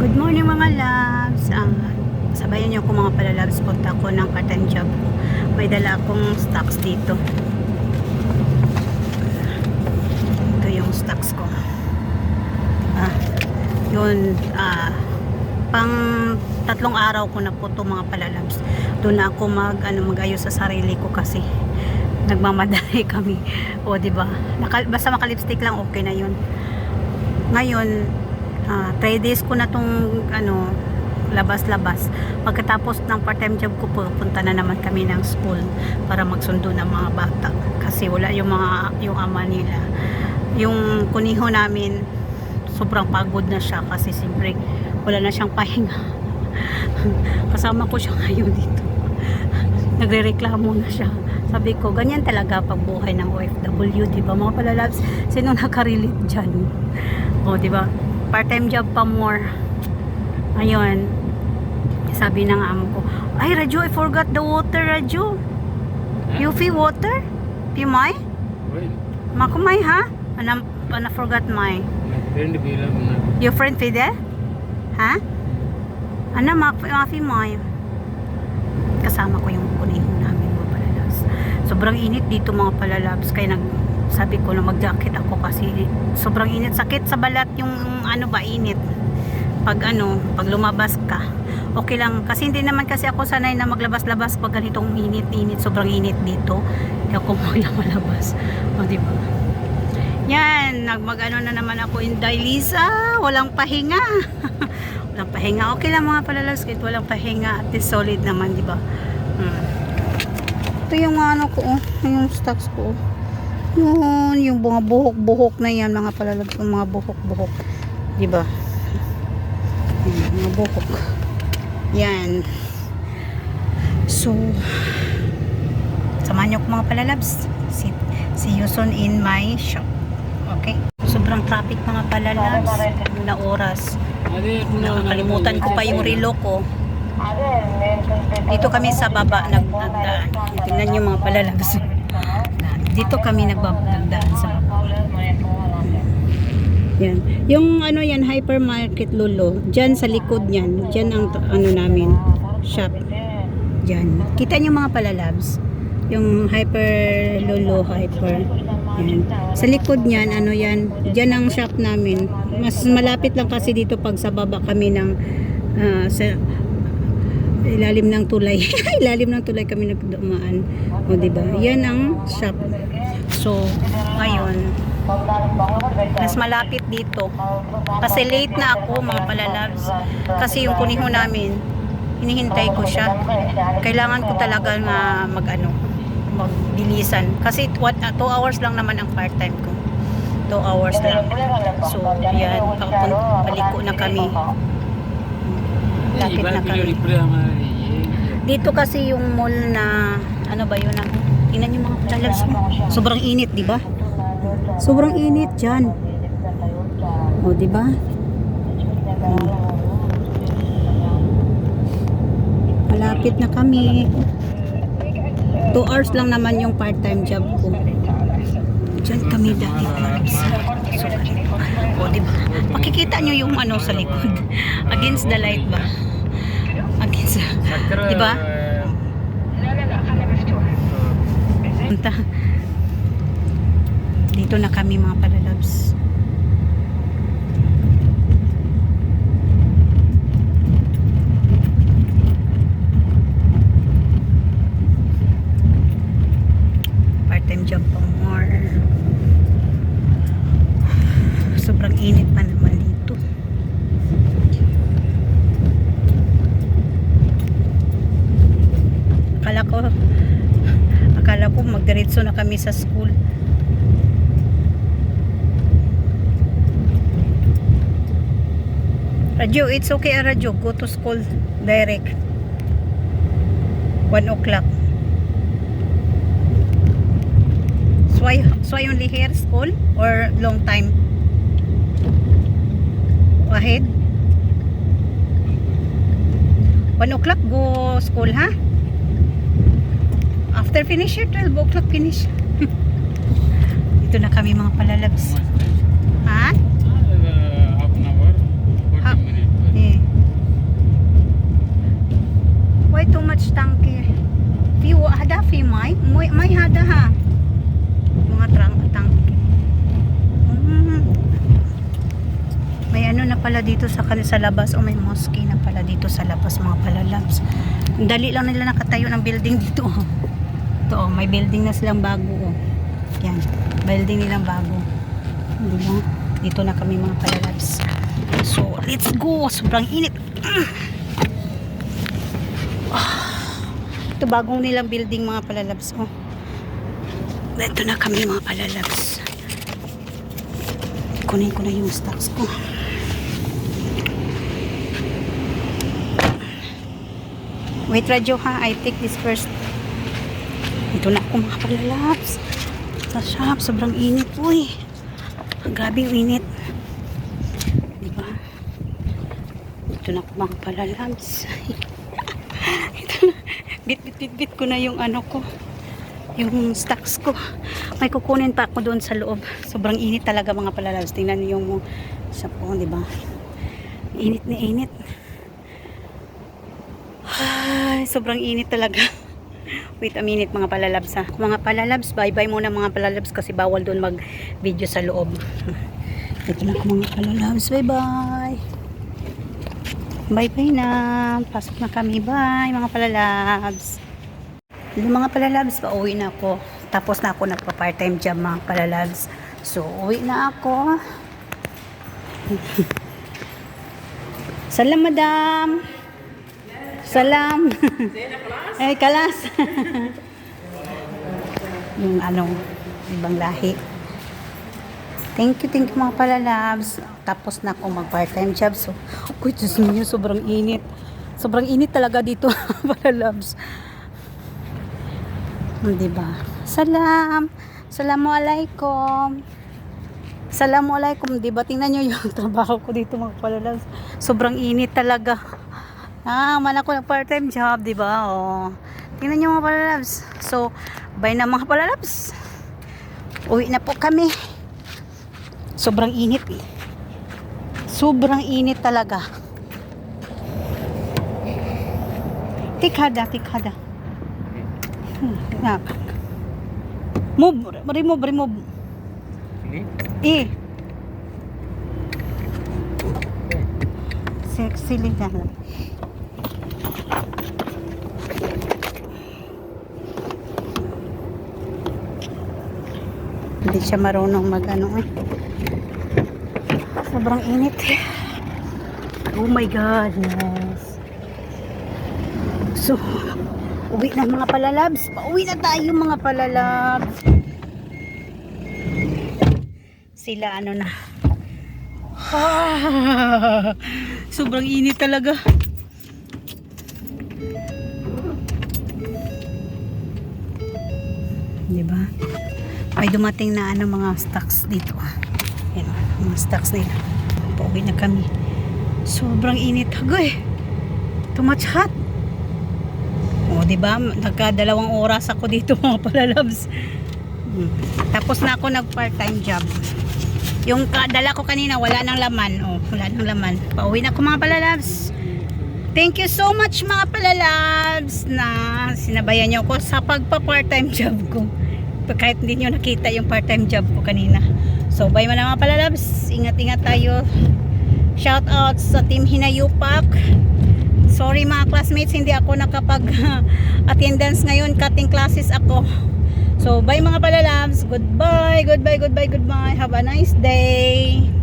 Good morning mga loves. Ang sabayan niyo ko mga pala loves. Punta ko ng part-time job. May dala akong stocks dito. Ito yung stocks ko. Ah, yun, ah, pang tatlong araw ko na po to mga palalabs. Doon na ako mag, ano, mag-ayos sa sarili ko kasi nagmamadali kami. O, di ba? Basta makalipstick lang, okay na yun. Ngayon, ah, 3 days ko na tong ano, labas-labas. Pagkatapos ng part-time job ko po, punta na naman kami ng school para magsundo ng mga bata. Kasi wala yung mga, yung ama nila. Yung kuniho namin, sobrang pagod na siya kasi siyempre wala na siyang pahinga. Kasama ko siya ngayon dito. Nagre-reklamo na siya. Sabi ko, ganyan talaga pag buhay ng OFW, di ba? Mga palalabs, sino nakarelate dyan? O, di ba? Part-time job pa more. Ayun. Sabi ng amo ko, ay, Radyo, I forgot the water, Radyo. You feel water? Pimay? Makumay, ha? Ana, ana forgot my. my friend bilang na Your friend Fidel? Ha? Ano, mafi mo Kasama ko yung kuniho namin mga palalabs. Sobrang init dito mga palalabs. Kaya nag, sabi ko na mag-jacket ako kasi sobrang init. Sakit sa balat yung ano ba, init. Pag ano, pag lumabas ka. Okay lang. Kasi hindi naman kasi ako sanay na maglabas-labas pag ganitong init-init. Sobrang init dito. Hindi ako malabas. O, di ba? Yan, nagmag-ano na naman ako in Dailisa. Walang pahinga. walang pahinga. Okay lang mga palalabs kahit walang pahinga. At least solid naman, di ba? Hmm. Ito yung ano ko, oh. yung stocks ko. oh. Yun, yung mga buhok-buhok na yan, mga palalabs, yung mga buhok-buhok. Di ba? Mga buhok. Yan. So, samahan niyo ko mga palalabs. See, see you soon in my shop. Okay? Sobrang traffic mga palalabs. Na oras. Ade, Nakalimutan ko pa yung relo ko. Dito kami sa baba nag nagdaan. Tingnan niyo mga palalabs. Dito kami nagbabagdaan sa. Yan. Yung ano yan, hypermarket Lolo, dyan sa likod niyan, dyan ang ano namin, shop. Dyan. Kita niyo mga palalabs? Yung hyper Lolo, hyper. Yan. Sa likod niyan, ano yan, dyan ang shop namin. Mas malapit lang kasi dito pag sa baba kami ng ah, sa ilalim ng tulay. ilalim ng tulay kami nagdumaan. O, di ba? Yan ang shop. So, ngayon, mas malapit dito. Kasi late na ako, mga palalabs. Kasi yung kuniho namin, hinihintay ko siya. Kailangan ko talaga na mag ano, magbilisan. Kasi 2 hours lang naman ang part-time ko. 2 hours lang. So, yan, paliko na kami. Lapit na kami. Dito kasi yung mall na ano ba yun ang tingnan yung mga palalabs mo. Sobrang init, di ba? Sobrang init diyan. O, di ba? Malapit na kami. 2 hours lang naman yung part-time job ko. Diyan kami dati palalabs. Makikita nyo yung ano sa likod. Against the light ba? Against, di ba? Punta. Dito na kami mga palalabs. Part-time job pa more. Sobrang init pa naman dito. Akala ko magdiretso na kami sa school. Radyo, it's okay ah, Radyo. Go to school direct. 1 o'clock. So I, so only here school or long time? Ahead? 1 o'clock go school ha? After finish here, 12 o'clock finish. Dito na kami mga palalabs. Ha? Ah, uh, half an hour, 40 minutes. Yeah. Why too much tanki? Fi hada fi mai, mai mai hada ha. Mga trang tanki. Mm. Mm-hmm. May ano na pala dito sa sa labas o may mosque na pala dito sa labas mga palalabs. Dali lang nila nakatayo ng building dito. Oh oh. Ito oh, may building na silang bago oh. Yan, building nilang bago. Di ba? Dito na kami mga palalabs. So, let's go. Sobrang init. Ito bagong nilang building mga palalabs. Oh. Ito na kami mga palalabs. Kunin ko na yung stocks ko. Wait, Radyo ha. I take this first. Ito na ako mga palalabs. Sa shop, sobrang init. Uy. Ang grabe yung init. Diba? Ito na ako mga palalabs. Ito na. Bit, bit, bit, bit ko na yung ano ko. Yung stocks ko. May kukunin pa ako doon sa loob. Sobrang init talaga mga palalabs. Tingnan niyo yung sa po, di ba? Init na init. Ay, sobrang init talaga. Wait a minute mga palalabs ha. Mga palalabs, bye-bye muna mga palalabs kasi bawal doon mag-video sa loob. Ito na mga palalabs. Bye-bye. Bye-bye na. Pasok na kami. Bye mga palalabs. Yung mga palalabs, pauwi na ako. Tapos na ako nagpa-part-time job mga palalabs. So, uwi na ako. Salam, madam. Salam. Eh, kalas. yung ano, ibang lahi. Thank you, thank you mga palalabs. Tapos na ako mag part-time job. So, uy, Diyos niyo, sobrang init. Sobrang init talaga dito, palalabs. Di ba? Salam. Assalamualaikum. Assalamualaikum. Di ba? Tingnan nyo yung trabaho ko dito mga palalabs. Sobrang init talaga. Ah, man ako ng part-time job, di ba? Oh. Tingnan nyo mga palalabs. So, bye na mga palalabs. Uwi na po kami. Sobrang init eh. Sobrang init talaga. Tikhada, tikhada. Hmm. Move, remove, remove. Ini? Eh. Sexy lang. Hindi siya marunong mag ano eh. Sobrang init. Oh my goodness. So, uwi na mga palalabs. Pauwi na tayo mga palalabs. Sila ano na. Ah, sobrang init talaga. Di ba? May dumating na ano mga stocks dito. Yan, mga stocks nila. Pauwi na kami. Sobrang init. Agoy! Too much hot. O, di ba? Nagkadalawang oras ako dito mga palalabs. Hmm. Tapos na ako nag part-time job. Yung kadala ko kanina, wala nang laman. Oh, wala nang laman. Pauwi na ako mga palalabs. Thank you so much mga palalabs na sinabayan niyo ako sa pagpa part-time job ko. Kahit hindi niyo nakita yung part-time job ko kanina. So, bye mga mga palalabs. Ingat-ingat tayo. Shout out sa Team Hinayupak. Sorry mga classmates, hindi ako nakapag attendance ngayon. Cutting classes ako. So, bye mga palalabs. Goodbye, goodbye, goodbye, goodbye. Have a nice day.